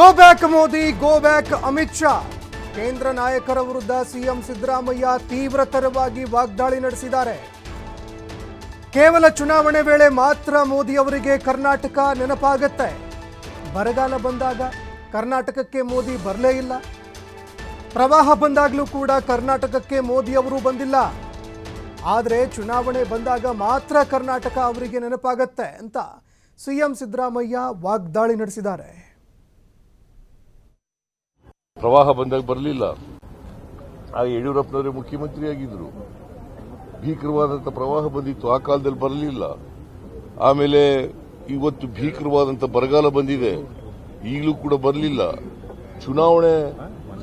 Go back Modi. Go back Amit Shah. ಕೇಂದ್ರ ನಾಯಕರ ವಿರುದ್ಧ ಸಿಎಂ ಸಿದ್ದರಾಮಯ್ಯ ತೀವ್ರತರವಾಗಿ ವಾಗ್ದಾಳಿ ನಡೆಸಿದ್ದಾರೆ. ಕೇವಲ ಚುನಾವಣೆ ವೇಳೆ ಮಾತ್ರ ಮೋದಿ ಅವರಿಗೆ ಕರ್ನಾಟಕ ನೆನಪಾಗತ್ತೆ. ಬರಗಾಲ ಬಂದಾಗ ಕರ್ನಾಟಕಕ್ಕೆ ಮೋದಿ ಬರಲೇ ಇಲ್ಲ. ಪ್ರವಾಹ ಬಂದಾಗಲೂ ಕೂಡ ಕರ್ನಾಟಕಕ್ಕೆ ಮೋದಿ ಅವರು ಬಂದಿಲ್ಲ. ಆದರೆ ಚುನಾವಣೆ ಬಂದಾಗ ಮಾತ್ರ ಕರ್ನಾಟಕ ಅವರಿಗೆ ನೆನಪಾಗತ್ತೆ ಅಂತ ಸಿಎಂ ಸಿದ್ದರಾಮಯ್ಯ ವಾಗ್ದಾಳಿ ನಡೆಸಿದ್ದಾರೆ. ಪ್ರವಾಹ ಬಂದಾಗ ಬರಲಿಲ್ಲ. ಆಗ ಯಡಿಯೂರಪ್ಪನವರೇ ಮುಖ್ಯಮಂತ್ರಿ ಆಗಿದ್ರು ಭೀಕರವಾದಂಥ ಪ್ರವಾಹ ಬಂದಿತ್ತು, ಆ ಕಾಲದಲ್ಲಿ ಬರಲಿಲ್ಲ. ಆಮೇಲೆ ಇವತ್ತು ಭೀಕರವಾದಂಥ ಬರಗಾಲ ಬಂದಿದೆ, ಈಗಲೂ ಕೂಡ ಬರಲಿಲ್ಲ. ಚುನಾವಣೆ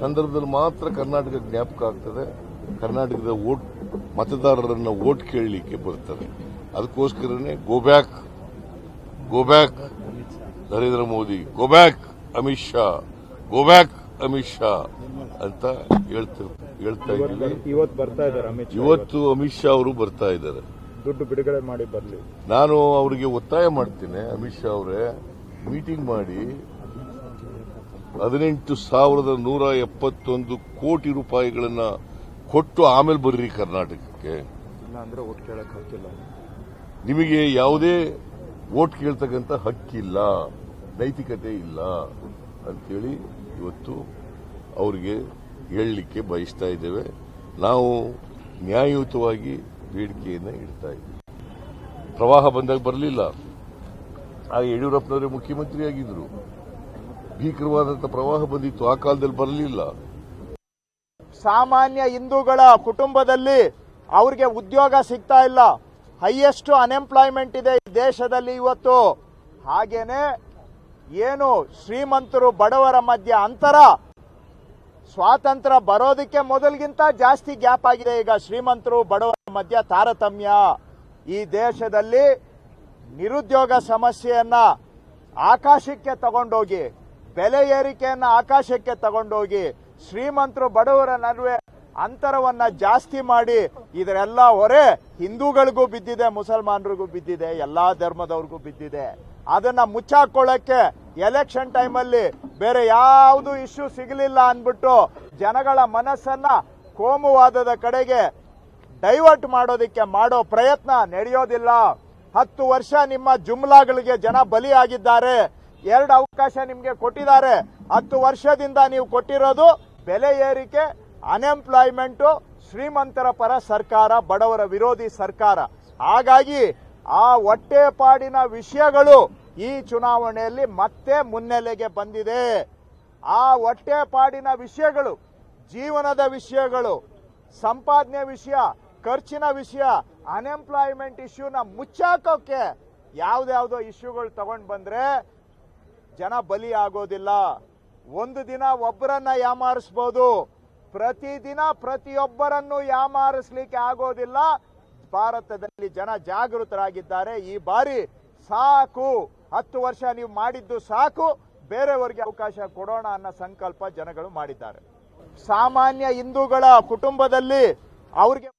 ಸಂದರ್ಭದಲ್ಲಿ ಮಾತ್ರ ಕರ್ನಾಟಕ ಜ್ಞಾಪಕ ಆಗ್ತದೆ. ಕರ್ನಾಟಕದ ವೋಟ್, ಮತದಾರರನ್ನ ವೋಟ್ ಕೇಳಲಿಕ್ಕೆ ಬರ್ತದೆ. ಅದಕ್ಕೋಸ್ಕರನೇ go back go back Narendra Modi go back Amit Shah go back Amit Shah ಅಂತ ಹೇಳ್ತಾ ಇವತ್ತು ಬರ್ತಾ ಇದ್ದಾರೆ ಅಮಿತ್ ಶಾ ಇವತ್ತು ಅಮಿತ್ ಶಾ ಅವರು ಬರ್ತಾ ಇದ್ದಾರೆ. ದುಡ್ಡು ಬಿಡುಗಡೆ ಮಾಡಿ ಬರಲಿ. ನಾನು ಅವರಿಗೆ ಒತ್ತಾಯ ಮಾಡ್ತೇನೆ ಅಮಿತ್ ಶಾ ಅವರೇ ಮೀಟಿಂಗ್ ಮಾಡಿ ಹದಿನೆಂಟು ಸಾವಿರದ ನೂರ ಎಪ್ಪತ್ತೊಂದು ಕೋಟಿ ರೂಪಾಯಿಗಳನ್ನ ಕೊಟ್ಟು ಆಮೇಲೆ ಬರ್ರಿ ಕರ್ನಾಟಕಕ್ಕೆ. ನಿಮಗೆ ಯಾವುದೇ ವೋಟ್ ಕೇಳ್ತಕ್ಕಂಥ ಹಕ್ಕಿಲ್ಲ ನೈತಿಕತೆ ಇಲ್ಲ. ಅಂತೇಳಿ ಇವತ್ತು ಅವರಿಗೆ ಹೇಳಲಿಕ್ಕೆ ಬಯಸ್ತಾ ಇದ್ದೇವೆ. ನಾವು ನ್ಯಾಯಯುತವಾಗಿ ಬೇಡಿಕೆಯನ್ನು ಇಡ್ತಾ ಇದ್ದೀವಿ. ಪ್ರವಾಹ ಬಂದಾಗ ಬರಲಿಲ್ಲ. ಆಗ ಯಡಿಯೂರಪ್ಪನವರೇ ಮುಖ್ಯಮಂತ್ರಿ ಆಗಿದ್ರು ಭೀಕರವಾದಂಥ ಪ್ರವಾಹ ಬಂದಿತ್ತು. ಆ ಕಾಲದಲ್ಲಿ ಬರಲಿಲ್ಲ. ಸಾಮಾನ್ಯ ಹಿಂದೂಗಳ ಕುಟುಂಬದಲ್ಲಿ ಅವ್ರಿಗೆ ಉದ್ಯೋಗ ಸಿಗ್ತಾ ಇಲ್ಲ. ಹೈಯೆಸ್ಟ್ ಅನ್ಎಂಪ್ಲಾಯ್ಮೆಂಟ್ ಇದೆ ದೇಶದಲ್ಲಿ ಇವತ್ತು. ಹಾಗೇನೆ ಏನು ಶ್ರೀಮಂತರು ಬಡವರ ಮಧ್ಯೆ ಅಂತರ? ಸ್ವಾತಂತ್ರ್ಯ ಬರೋದಕ್ಕೆ ಮೊದಲಿಗಿಂತ ಜಾಸ್ತಿ ಗ್ಯಾಪ್ ಆಗಿದೆ ಈಗ ಶ್ರೀಮಂತರು ಬಡವರ ಮಧ್ಯ ತಾರತಮ್ಯ. ಈ ದೇಶದಲ್ಲಿ ನಿರುದ್ಯೋಗ ಸಮಸ್ಯೆಯನ್ನ ಆಕಾಶಕ್ಕೆ ತಗೊಂಡೋಗಿ, ಬೆಲೆ ಏರಿಕೆಯನ್ನ ಆಕಾಶಕ್ಕೆ ತಗೊಂಡೋಗಿ, ಶ್ರೀಮಂತರು ಬಡವರ ನಡುವೆ ಅಂತರವನ್ನ ಜಾಸ್ತಿ ಮಾಡಿ, ಇದರೆಲ್ಲ ಹೊರೆ ಹಿಂದೂಗಳಿಗೂ ಬಿದ್ದಿದೆ, ಮುಸಲ್ಮಾನರಿಗೂ ಬಿದ್ದಿದೆ, ಎಲ್ಲಾ ಧರ್ಮದವ್ರಿಗೂ ಬಿದ್ದಿದೆ. ಅದನ್ನ ಮುಚ್ಚಾಕೊಳ್ಳಕ್ಕೆ ಎಲೆಕ್ಷನ್ ಟೈಮಲ್ಲಿ ಬೇರೆ ಯಾವುದು ಇಶ್ಯೂ ಸಿಗಲಿಲ್ಲ ಅಂದ್ಬಿಟ್ಟು ಜನಗಳ ಮನಸ್ಸನ್ನ ಕೋಮುವಾದದ ಕಡೆಗೆ ಡೈವರ್ಟ್ ಮಾಡೋದಕ್ಕೆ ಮಾಡೋ ಪ್ರಯತ್ನ ನಡೆಯೋದಿಲ್ಲ. ಹತ್ತು ವರ್ಷ ನಿಮ್ಮ ಜುಮ್ಲಾಗಳಿಗೆ ಜನ ಬಲಿಯಾಗಿದ್ದಾರೆ. ಎರಡು ಅವಕಾಶ ನಿಮ್ಗೆ ಕೊಟ್ಟಿದ್ದಾರೆ. ಹತ್ತು ವರ್ಷದಿಂದ ನೀವು ಕೊಟ್ಟಿರೋದು ಬೆಲೆ ಏರಿಕೆ ಅನ್ಎಂಪ್ಲಾಯ್ಮೆಂಟು ಶ್ರೀಮಂತರ ಪರ ಸರ್ಕಾರ, ಬಡವರ ವಿರೋಧಿ ಸರ್ಕಾರ. ಹಾಗಾಗಿ ಆ ಹೊಟ್ಟೆಪಾಡಿನ ವಿಷಯಗಳು ಈ ಚುನಾವಣೆಯಲ್ಲಿ ಮತ್ತೆ ಮುನ್ನೆಲೆಗೆ ಬಂದಿದೆ. ಆ ಹೊಟ್ಟೆಪಾಡಿನ ವಿಷಯಗಳು, ಜೀವನದ ವಿಷಯಗಳು, ಸಂಪಾದನೆ ವಿಷಯ, ಖರ್ಚಿನ ವಿಷಯ ಅನ್ಎಂಪ್ಲಾಯ್ಮೆಂಟ್ ಇಶ್ಯೂನ ಮುಚ್ಚಾಕೋಕೆ ಯಾವ್ದ್ಯಾವ್ದೋ ಇಶ್ಯೂಗಳು ತಗೊಂಡು ಬಂದ್ರೆ ಜನ ಬಲಿ ಆಗೋದಿಲ್ಲ. ಒಂದು ದಿನ ಒಬ್ಬರನ್ನ ಯಾಮಾರಿಸ್ಬೋದು. ಪ್ರತಿದಿನ ಪ್ರತಿಯೊಬ್ಬರನ್ನು ಯಾಮಾರಿಸ್ಲಿಕ್ಕೆ ಆಗೋದಿಲ್ಲ. ಭಾರತದಲ್ಲಿ ಜನ ಜಾಗೃತರಾಗಿದ್ದಾರೆ. ಈ ಬಾರಿ ಸಾಕು. ಹತ್ತು ವರ್ಷ ನೀವು ಮಾಡಿದ್ದು ಸಾಕು. ಬೇರೆಯವರಿಗೆ ಅವಕಾಶ ಕೊಡೋಣ ಅನ್ನೋ ಸಂಕಲ್ಪ ಜನಗಳು ಮಾಡಿದ್ದಾರೆ. ಸಾಮಾನ್ಯ ಹಿಂದೂಗಳ ಕುಟುಂಬದಲ್ಲಿ ಅವ್ರಿಗೆ